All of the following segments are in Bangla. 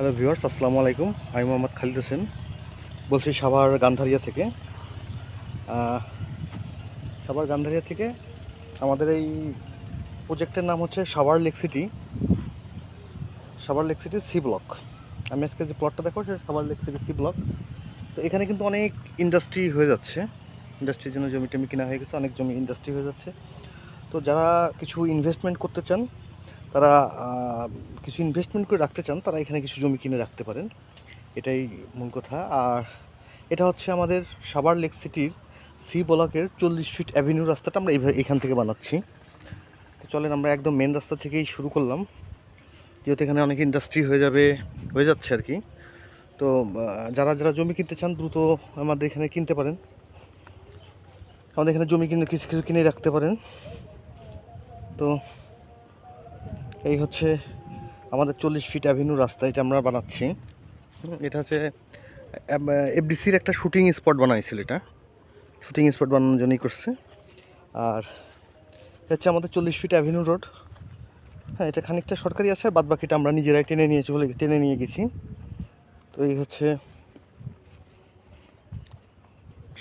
হ্যালো ভিউয়ার্স, আসসালামু আলাইকুম। আমি মোহাম্মদ খালিদ হোসেন। বলছি সাভার গান্ধারিয়া থেকে। সাভার গান্ধারিয়া থেকে আমাদের এই প্রজেক্টের নাম হচ্ছে Savar lake city. Savar lake city C block. আমি আজকে যে প্লটটা দেখো সেটা Savar lake city C block. তো এখানে কিন্তু অনেক ইন্ডাস্ট্রি হয়ে যাচ্ছে। ইন্ডাস্ট্রির জন্য জমি টমি কেনা হয়ে গেছে, অনেক জমি ইন্ডাস্ট্রি হয়ে যাচ্ছে। তো যারা কিছু ইনভেস্টমেন্ট করতে চান তারা কিছু ইনভেস্টমেন্ট করে রাখতে চান, তারা এখানে কিছু জমি কিনে রাখতে পারেন। এটাই মূল কথা। আর এটা হচ্ছে আমাদের সাভার লেক সিটির সি ব্লকের চল্লিশ ফিট অ্যাভিনিউ রাস্তাটা আমরা এখান থেকে বানাচ্ছি। তো চলেন আমরা একদম মেন রাস্তা থেকেই শুরু করলাম। যেহেতু এখানে অনেক ইন্ডাস্ট্রি হয়ে যাবে, হয়ে যাচ্ছে আর কি। তো যারা যারা জমি কিনতে চান, দ্রুত আমাদের এখানে কিনতে পারেন। আমাদের এখানে জমি কিনে, কিছু কিছু কিনে রাখতে পারেন। তো এই হচ্ছে আমাদের চল্লিশ ফিট অ্যাভিনিউ রাস্তা, এটা আমরা বানাচ্ছি। এটা হচ্ছে এফডিসির একটা শুটিং স্পট বানাইছিল এটা। শুটিং স্পট বানানোর জন্যই করছে। আর এটা হচ্ছে আমাদের চল্লিশ ফিট অ্যাভিনিউ রোড হ্যাঁ এটা খানিকটা সরকারি আছে, আর বাদ বাকিটা আমরা নিজেরাই টেনে নিয়ে চলে টেনে নিয়ে গেছি। তো এই হচ্ছে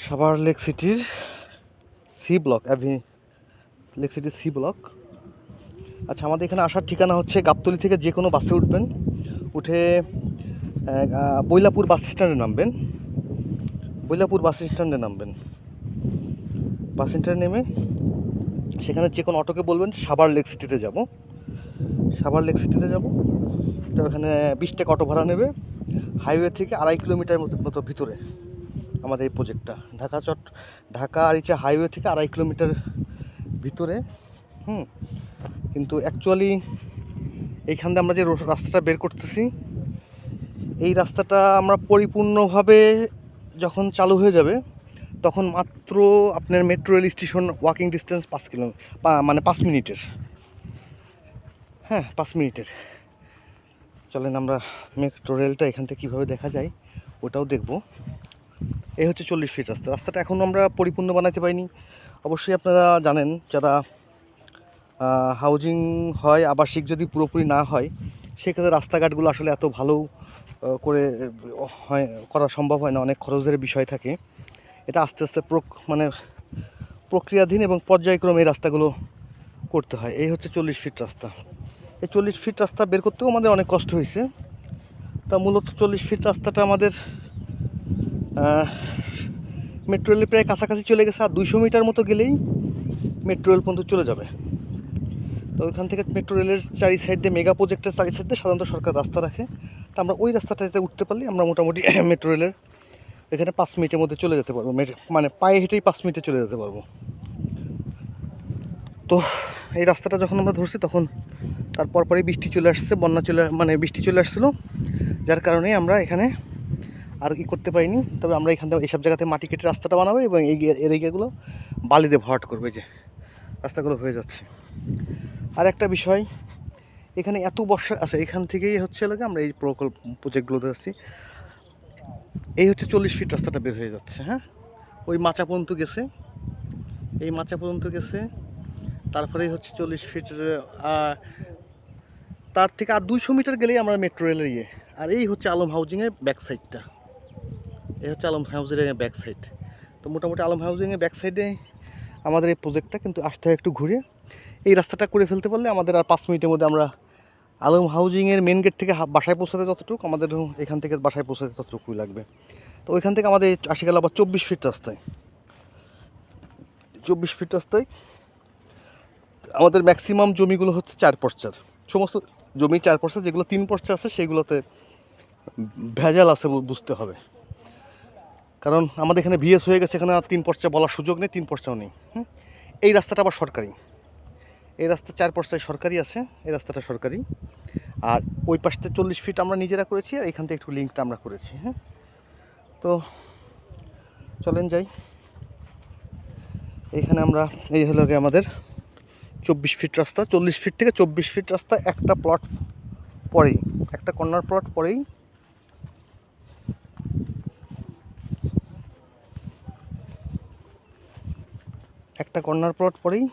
সাভার লেক সিটির সি ব্লক অ্যাভি লেক সিটির সি ব্লক আচ্ছা আমাদের এখানে আসার ঠিকানা হচ্ছে গাবতলি থেকে যে কোনো বাসে উঠবেন। উঠে বৈলাপুর বাস স্ট্যান্ডে নামবেন। বৈলাপুর বাস স্ট্যান্ডে নামবেন। বাস স্ট্যান্ডে নেমে সেখানে যে কোনো অটোকে বলবেন, সাভার লেক সিটিতে যাব। সাভার লেক সিটিতে যাব। তো এখানে বিশ টাকা অটো ভাড়া নেবে। হাইওয়ে থেকে আড়াই কিলোমিটার মতো মতো ভিতরে আমাদের এই প্রজেক্টটা। ঢাকা চট, ঢাকা আরিচা হাইওয়ে থেকে আড়াই কিলোমিটার ভিতরে, হুম কিন্তু অ্যাকচুয়ালি এইখান দিয়ে আমরা যে রাস্তাটা বের করতেছি, এই রাস্তাটা আমরা পরিপূর্ণভাবে যখন চালু হয়ে যাবে, তখন মাত্র আপনার metro rail station walking distance পাঁচ কিলো মানে পাঁচ মিনিটের। হ্যাঁ পাঁচ মিনিটের। চলেন আমরা মেট্রো রেলটা এখান থেকে কীভাবে দেখা যায়, ওটাও দেখব। এই হচ্ছে চল্লিশ ফিট রাস্তা। রাস্তাটা এখনও আমরা পরিপূর্ণ বানাতে পারিনি। অবশ্যই আপনারা জানেন, যারা হাউজিং হয়, আবাসিক যদি পুরোপুরি না হয়, সেক্ষেত্রে রাস্তাঘাটগুলো আসলে এত ভালো করে, হয়, করা সম্ভব হয় না, অনেক খরচের বিষয় থাকে। এটা আস্তে আস্তে প্রক মানে প্রক্রিয়াধীন এবং পর্যায়ক্রমে এই রাস্তাগুলো করতে হয়। এই হচ্ছে চল্লিশ ফিট রাস্তা। এই চল্লিশ ফিট রাস্তা বের করতেও আমাদের অনেক কষ্ট হয়েছে। তা মূলত চল্লিশ ফিট রাস্তাটা আমাদের মেট্রো রেলের প্রায় কাছাকাছি চলে গেছে, আর দুইশো মিটার মতো গেলেই মেট্রো রেল পর্যন্ত চলে যাবে। তো ওইখান থেকে মেট্রো রেলের চারি সাইড দিয়ে মেগা প্রজেক্টের চারি সাইড সাধারণত সরকার রাস্তা রাখে। তো আমরা ওই রাস্তাটাতে উঠতে পারলে আমরা মোটামুটি মেট্রো রেলের এখানে পাঁচ মিনিটের মধ্যে চলে যেতে পারব। মানে পায়ে হেঁটেই পাঁচ মিনিটে চলে যেতে পারব। তো এই রাস্তাটা যখন আমরা ধরছি তখন তারপর পরে বৃষ্টি চলে আসছে, বন্যা চলে মানে বৃষ্টি চলে আসছিল। যার কারণে আমরা এখানে আর কি করতে পারিনি। তবে আমরা এখান থেকে এইসব জায়গাতে মাটি কেটে রাস্তাটা বানাবো এবং এই এরিয়াগুলো বালি দিয়ে ভরাট করবে। যে রাস্তাগুলো হয়ে যাচ্ছে। আর একটা বিষয়, এখানে এত বর্ষা আছে এখান থেকেই হচ্ছে লাগে আমরা এই প্রকল্প প্রজেক্টগুলোতে আসছি। এই হচ্ছে চল্লিশ ফিট রাস্তাটা বের হয়ে যাচ্ছে হ্যাঁ? ওই মাচা পর্যন্ত গেছে। এই মাচা পর্যন্ত গেছে তারপরেই হচ্ছে চল্লিশ ফিট তার থেকে আর দুইশো মিটার গেলেই আমরা মেট্রো রেলের ইয়ে। আর এই হচ্ছে আলম হাউজিংয়ের ব্যাক সাইডটা এই হচ্ছে আলম হাউজিংয়ের ব্যাক সাইড তো মোটামুটি আলম হাউজিংয়ের ব্যাক সাইডে আমাদের এই প্রজেক্টটা কিন্তু আসতে হয় একটু ঘুরে। এই রাস্তাটা করে ফেলতে পারলে আমাদের আর পাঁচ মিনিটের মধ্যে আমরা আলম হাউজিংয়ের মেন গেট থেকে বাসায় পৌঁছাতে যতটুকু, আমাদের এখান থেকে বাসায় পৌঁছাতে ততটুকুই লাগবে। তো ওইখান থেকে আমাদের আসে গেল আবার চব্বিশ ফিট রাস্তায়। চব্বিশ ফিট রাস্তায়। আমাদের ম্যাক্সিমাম জমিগুলো হচ্ছে চার পর্চার। সমস্ত জমি চার পর্চা, যেগুলো তিন পর্চা আছে, সেগুলোতে ভেজাল আছে বুঝতে হবে। কারণ আমাদের এখানে ভিএস হয়ে গেছে, এখানে আর তিন পর্চা বলার সুযোগ নেই, তিন পর্চাও নেই? এই রাস্তাটা আবার সরকারি। এই রাস্তা চার পর্চায় সরকারি আছে, এই রাস্তাটা সরকারি। আর ওই পাশটা চল্লিশ ফিট আমরা নিজেরা করেছি আর এখান থেকে একটু লিঙ্কটা আমরা করেছি হ্যাঁ। তো চলেন যাই। এখানে আমরা, এই হলো গিয়ে আমাদের চব্বিশ ফিট রাস্তা, চল্লিশ ফিট থেকে চব্বিশ ফিট রাস্তা একটা প্লট পরেই, একটা কর্নার প্লট পরেই। একটা কর্নার প্লট পরেই।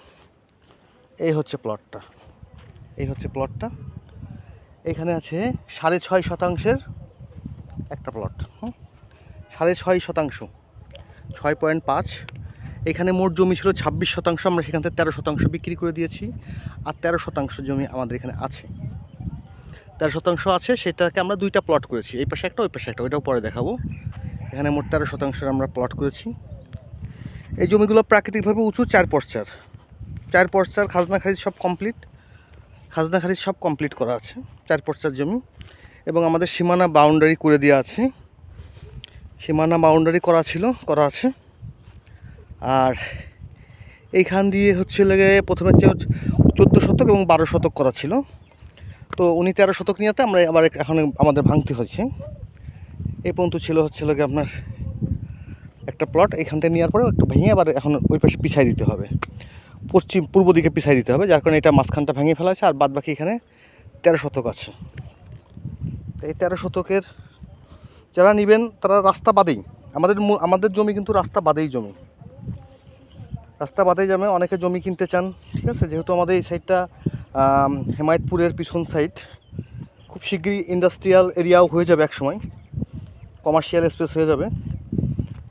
এই হচ্ছে প্লটটা এই হচ্ছে প্লটটা এখানে আছে সাড়ে ছয় শতাংশের একটা প্লট সাড়ে ছয় শতাংশ, ছয় পয়েন্ট পাঁচ। এখানে মোট জমি ছিল ছাব্বিশ শতাংশ, আমরা সেখান থেকে তেরো শতাংশ বিক্রি করে দিয়েছি, আর তেরো শতাংশ জমি আমাদের এখানে আছে। তেরো শতাংশ আছে, সেটাকে আমরা দুইটা প্লট করেছি, এই পাশে একটা, ওই পাশে একটা, ওইটাও পরে দেখাবো। এখানে মোট তেরো শতাংশের আমরা প্লট করেছি। এই জমিগুলো প্রাকৃতিকভাবে উঁচু চার পর্চার চার পর্চার খাজনা খারিজ সব কমপ্লিট খাজনা খারিজ সব কমপ্লিট করা আছে, চার পর্চার জমি। এবং আমাদের সীমানা বাউন্ডারি করে দেওয়া আছে। সীমানা বাউন্ডারি করা ছিল, করা আছে। আর এইখান দিয়ে হচ্ছে লেগে প্রথমে যে চোদ্দ শতক এবং বারো শতক করা ছিল। তো উনি তেরো শতক নিয়েতে আমরা আবার এখন আমাদের ভাঙতে হয়েছে। এই পর্যন্ত ছিল হচ্ছে লেগে আপনার একটা প্লট এখান থেকে নেওয়ার পরে একটু ভেঙে আবার এখন ওই পাশে পিছাই দিতে হবে। পশ্চিম পূর্ব দিকে পিছাই দিতে হবে, যার কারণে এটা মাঝখানটা ভেঙে ফেলা আছে, আর বাদ বাকি এখানে তেরো শতক আছে। এই তেরো শতকের যারা নেবেন, তারা রাস্তা বাদেই, আমাদের আমাদের জমি কিন্তু রাস্তা বাদেই জমি। রাস্তা বাদেই জমে, অনেকে জমি কিনতে চান, ঠিক আছে? যেহেতু আমাদের এই সাইডটা হেমায়তপুরের পিছন সাইড, খুব শীঘ্রই ইন্ডাস্ট্রিয়াল এরিয়াও হয়ে যাবে এক সময় কমার্শিয়াল স্পেস হয়ে যাবে।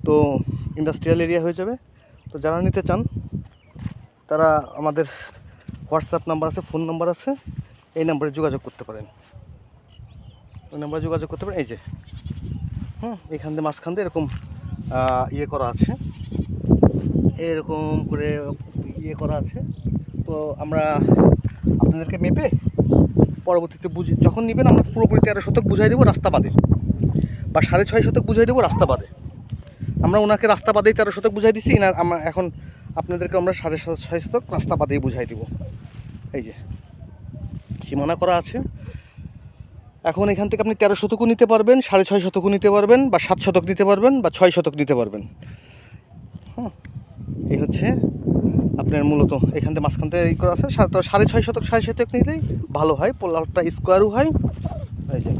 তো ইন্ডাস্ট্রিয়াল এরিয়া হয়ে যাবে। তো যারা নিতে চান তারা আমাদের হোয়াটসঅ্যাপ নাম্বার আছে, ফোন নাম্বার আছে, এই নাম্বারে যোগাযোগ করতে পারেন। ওই নাম্বারে যোগাযোগ করতে পারেন, এই যে। হুম, এখান দিয়ে মাঝখান দিয়ে এরকম ইয়ে করা আছে। এরকম করে ইয়ে করা আছে। তো আমরা আপনাদেরকে মেপে পরবর্তীতে বুঝে, যখন নেবেন আমরা পুরোপুরি তেরো শতক বুঝাই দেবো রাস্তা বাদে। বা সাড়ে ছয় শতক বুঝাই দেবো রাস্তা বাদে। আমরা ওনাকে রাস্তা বাদেই তেরো শতক বুঝাই দিচ্ছি না আমরা এখন আপনাদেরকে আমরা সাড়ে ছয় শতক রাস্তা বাদেই বুঝাই দিব। এই যে, সীমানা করা আছে। এখন এখান থেকে আপনি তেরো শতকও নিতে পারবেন, সাড়ে ছয় শতকও নিতে পারবেন, বা সাত শতক নিতে পারবেন, বা ছয় শতক নিতে পারবেন। হ্যাঁ এই হচ্ছে আপনার মূলত এখান থেকে মাঝখান থেকে এই করা আছে। তো সাড়ে ছয় শতক, সাড়ে শতক নিলেই ভালো হয়, পোলারটা স্কোয়ারও হয়। এই যে,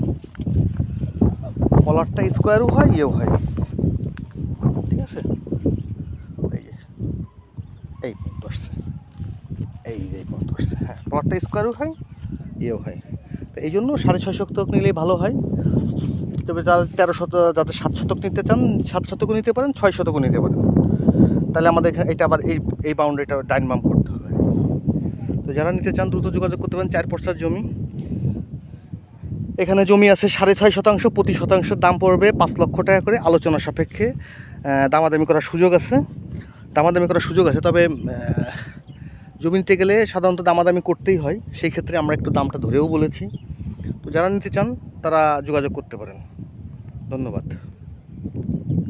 পলারটা স্কোয়ারও হয়, ইয়েও হয় ঠিক আছে এই যে এই পর্যন্ত আসছে এই যে এই পর্যন্ত হ্যাঁ স্কোয়ারও হয়, ইয়েও হয়। তো এই জন্য সাড়ে ছয় শতক নিলেই ভালো হয়। তবে যারা তেরো শত, যাদের সাত শতক নিতে চান, সাত শতকও নিতে পারেন, ছয় শতকও নিতে পারেন। তাহলে আমাদের এখানে এটা আবার এই এই বাউন্ডারিটা ডাইন বাম করতে হবে। তো যারা নিতে চান, দ্রুত যোগাযোগ করতে পারেন, চার পর্সার জমি। এখানে জমি আছে সাড়ে ছয় শতাংশ, প্রতি শতাংশের দাম পড়বে পাঁচ লক্ষ টাকা করে। আলোচনা সাপেক্ষে দামাদামি করার সুযোগ আছে। দামাদামি করার সুযোগ আছে, তবে জমি নিতে গেলে সাধারণত দামাদামি করতেই হয়। সেই ক্ষেত্রে আমরা একটু দামটা ধরেও বলেছি। তো যারা নিতে চান, তারা যোগাযোগ করতে পারেন। ধন্যবাদ।